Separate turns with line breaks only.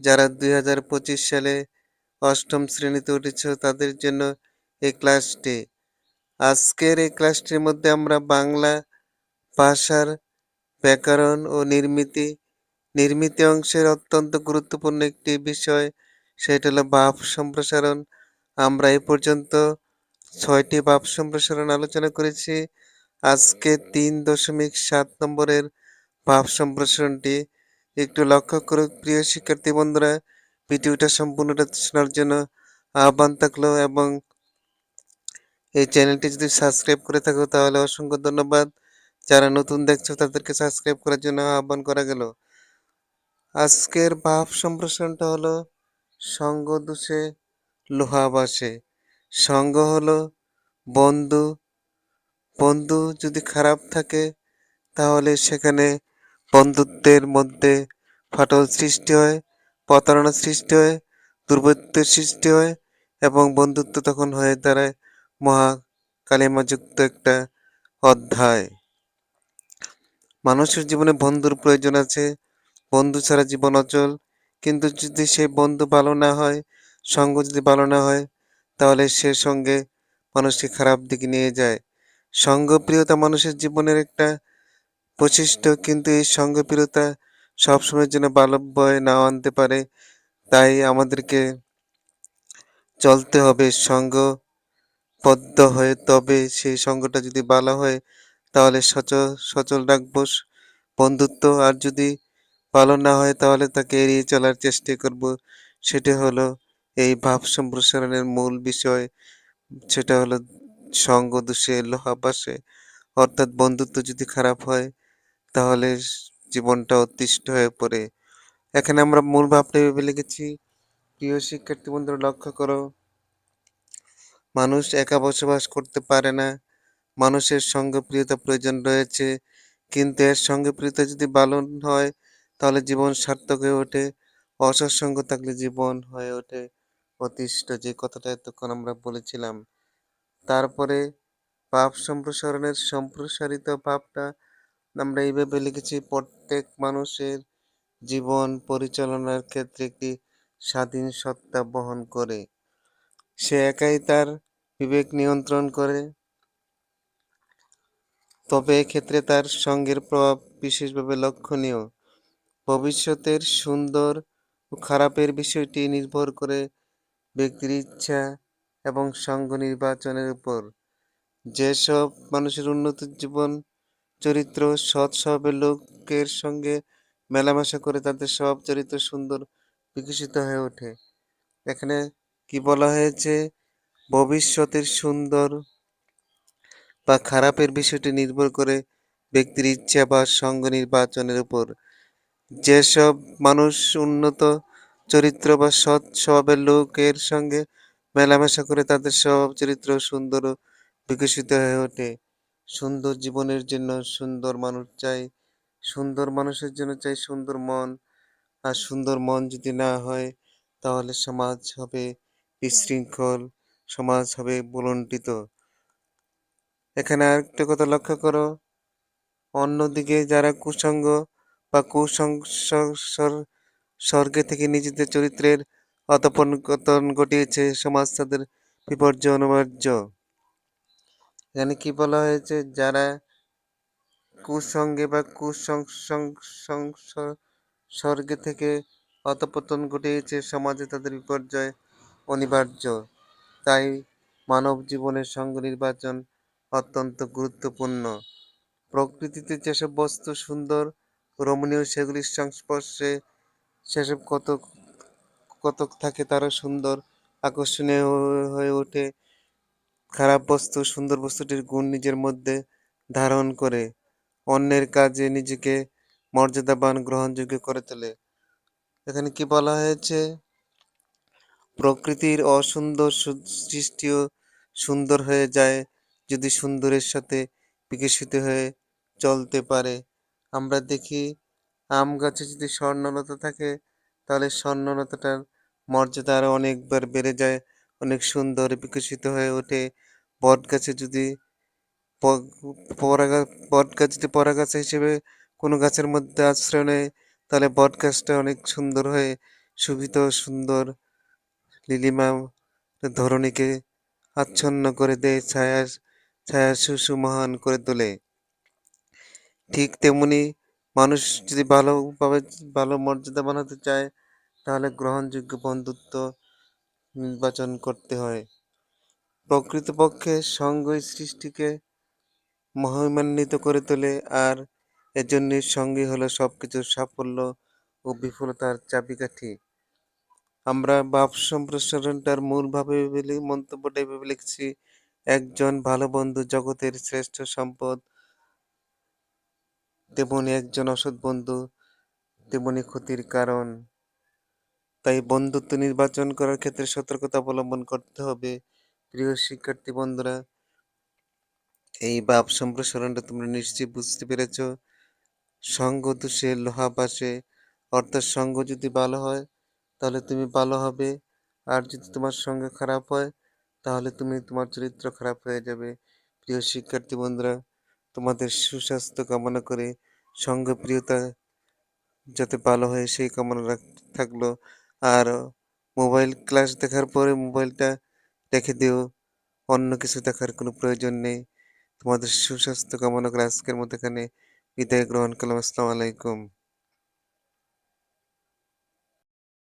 যারা দুই হাজার পঁচিশ সালে অষ্টম শ্রেণীতে উঠেছ তাদের জন্য এই ক্লাসটি আজকের এই ক্লাসটির মধ্যে আমরা বাংলা ভাষার ব্যাকরণ ও নির্মিতি নির্মিতি অংশের অত্যন্ত গুরুত্বপূর্ণ একটি বিষয়, সেটা হলো ভাব সম্প্রসারণ। আমরা এই পর্যন্ত ছয়টি ভাব সম্প্রসারণ আলোচনা করেছি। আজকে তিন দশমিক সাত নম্বরের ভাব সম্প্রসারণটি একটু লক্ষ্য করুক প্রিয় শিক্ষার্থী বন্ধুরা, ভিডিওটা সম্পূর্ণটা শোনার জন্য আহ্বান থাকল এবং এই চ্যানেলটি যদি সাবস্ক্রাইব করে থাকো, তাহলে অসংখ্য ধন্যবাদ। যারা নতুন দেখছ, তাদেরকে সাবস্ক্রাইব করার জন্য আহ্বান করা গেল। আজকের ভাব সম্প্রসারণটা হলো, সঙ্গ দোষে লোহা বাসে। সঙ্গ হলো, বন্ধু বন্ধু যদি খারাপ থাকে, তাহলে সেখানে বন্ধুত্বের মধ্যে ফাটল সৃষ্টি হয়, প্রতারণা সৃষ্টি হয়, দুর্বৃত্তের সৃষ্টি হয় এবং বন্ধুত্ব তখন হয়ে দাঁড়ায়। মহা কালিমাযুক্ত একটা অধ্যায়। মানুষের জীবনে বন্ধুর প্রয়োজন আছে। বন্ধু ছাড়া জীবন অচল। কিন্তু যদি সে বন্ধু ভালো না হয়, সঙ্গ যদি ভালো না হয়, তাহলে সে সঙ্গে মানুষকে খারাপ দিকে নিয়ে যায়। সঙ্গপ্রিয়তা মানুষের জীবনের একটা বৈশিষ্ট্য কিন্তু এই সঙ্গপ্রিয়তা সবসময়ের জন্য ভালো বয়ে নাও আনতে পারে। তাই আমাদেরকে চলতে হবে। সঙ্গবদ্ধ হয়ে তবে সেই সঙ্গটা যদি ভালো হয়, তাহলে সচল সচল রাখব বন্ধুত্ব। আর যদি ভালো না হয়, তাহলে তাকে এড়িয়ে চলার চেষ্টা করব। সেটা হলো এই ভাব সম্প্রসারণের মূল বিষয়। সেটা হলো সঙ্গ দোষে, লোহা বাসে অর্থাৎ বন্ধুত্ব যদি খারাপ হয় তাহলে জীবনটা অতিষ্ঠ হয়ে পড়ে। এখানে আমরা মূল ভাবটা ভেবে লিখেছি, প্রিয় শিক্ষার্থী বন্ধুরা, লক্ষ্য করো। মানুষ একা বসবাস করতে পারে না। মানুষের সঙ্গে প্রিয়তা প্রয়োজন রয়েছে। কিন্তু এর সঙ্গে প্রিয়তা যদি ভালো হয়, তাহলে জীবন সার্থক হয়ে ওঠে। অসৎসঙ্গ থাকলে জীবন হয়ে ওঠে। অতিষ্ঠ যে কথাটা এতক্ষণ আমরা বলেছিলাম। তারপরে পাপ সম্প্রসারণের সম্প্রসারিত ভাবটা আমরা এইভাবে লিখেছি, প্রত্যেক মানুষের জীবন পরিচালনার ক্ষেত্রে একটি স্বাধীন সত্তা বহন করে। সে একাই তার বিবেক নিয়ন্ত্রণ করে। তবে এক্ষেত্রে তার সঙ্গের প্রভাব বিশেষভাবে লক্ষণীয়। ভবিষ্যতের সুন্দর ও খারাপের বিষয়টি নির্ভর করে ব্যক্তির ইচ্ছা এবং সঙ্গ নির্বাচনের উপর। যেসব মানুষের উন্নত জীবন চরিত্র সৎ স্বভাবের লোকের সঙ্গে মেলামেশা করে তাদের স্বভাব চরিত্র সুন্দর বিকশিত হয়ে ওঠে। এখানে কি বলা হয়েছে? ভবিষ্যতের সুন্দর বা খারাপের বিষয়টি নির্ভর করে ব্যক্তির ইচ্ছা বা সঙ্গ নির্বাচনের উপর। যেসব মানুষ উন্নত চরিত্র বা সৎ স্বভাবের লোকের সঙ্গে মেলামেশা করে তাদের স্বভাব চরিত্র সুন্দর বিকশিত হয়ে ওঠে। সুন্দর জীবনের জন্য সুন্দর মানুষ চাই, সুন্দর মানুষের জন্য চাই সুন্দর মন। আর সুন্দর মন যদি না হয়, তাহলে সমাজ হবে বিশৃঙ্খল, সমাজ হবে বুলন্টিত এখানে আরেকটা কথা লক্ষ্য করো, অন্যদিকে যারা কুসঙ্গ বা কুসংস্কার স্বর্গে থেকে নিজেদের চরিত্রের অধপতন ঘটিয়েছে, সমাজ তাদের বিপর্যয় অনিবার্য এখানে কি বলা হয়েছে? যারা কুসঙ্গে বা কুসংস্কার থেকে অধপতন ঘটিয়েছে সমাজে তাদের বিপর্যয় অনিবার্য। তাই মানব জীবনের সঙ্গ নির্বাচন অত্যন্ত গুরুত্বপূর্ণ। প্রকৃতিতে যেসব বস্তু সুন্দর, রমণীয় সেগুলির সংস্পর্শে সেসব কত কতক থাকে তারা সুন্দর, আকর্ষণীয় হয়ে ওঠে। খারাপ বস্তু, সুন্দর বস্তুটির গুণ নিজের মধ্যে ধারণ করে অন্যের কাজে নিজেকে মর্যাদাবান, গ্রহণযোগ্য করে তোলে। এখানে কি বলা হয়েছে? প্রকৃতির অসুন্দর সৃষ্টিও সুন্দর হয়ে যায় যদি সুন্দরের সাথে বিকশিত হয়ে চলতে পারে। আমরা দেখি আম গাছে যদি স্বর্ণলতা থাকে, তাহলে স্বর্ণলতাটার মর্যাদা আরও অনেকবার বেড়ে যায়। অনেক সুন্দর, বিকশিত হয়ে ওঠে। বট গাছে যদি বট গাছ যদি পরা গাছ হিসেবে কোনো গাছের মধ্যে আশ্রয় নেয়, তাহলে বট গাছটা অনেক সুন্দর হয়ে শোভিত, সুন্দর লিলিমা ধরণীকে আচ্ছন্ন করে দেয়, ছায়া ছায়া সুমহান করে তোলে। ঠিক তেমনি মানুষ যদি ভালোভাবে, ভালো মর্যাদা বানাতে চায়, তাহলে গ্রহণযোগ্য বন্ধুত্ব নির্বাচন করতে হয়। প্রকৃতপক্ষে সঙ্গই সৃষ্টিকে মহিমান্বিত করে তোলে আর এজন্য সঙ্গী হলো সব কিছুর সাফল্য ও বিফলতার চাবিকাঠি। আমরা ভাব সম্প্রসারণটার মূল ভাবে ভেবে মন্তব্যটা ভেবে লিখছি একজন ভালো বন্ধু জগতের শ্রেষ্ঠ সম্পদ, তেমনি একজন অসৎ বন্ধু, তেমনি ক্ষতির কারণ। তাই বন্ধুত্ব নির্বাচন করার ক্ষেত্রে সতর্কতা অবলম্বন করতে হবে। প্রিয় শিক্ষার্থী বন্ধুরা, এই বাপ সম্প্রসারণটা তোমরা নিশ্চয়ই বুঝতে পেরেছ। সঙ্গ দোষে লোহা বাসে, অর্থাৎ সঙ্গ যদি ভালো হয়, তাহলে তুমি ভালো হবে। আর যদি তোমার সঙ্গে খারাপ হয়, তাহলে তুমি তোমার চরিত্র খারাপ হয়ে যাবে। প্রিয় শিক্ষার্থী বন্ধুরা, তোমাদের সুস্বাস্থ্য কামনা করে সঙ্গ প্রিয়তা যাতে ভালো হয়, সেই কামনা থাকল। আর মোবাইল ক্লাস দেখার পরে মোবাইলটা রেখে দিও। অন্য কিছু দেখার কোনো প্রয়োজন নেই। তোমাদের সুস্বাস্থ্য কামনা করে আজকের মতো এখানে বিদায় গ্রহণ করলাম। আসসালামু আলাইকুম।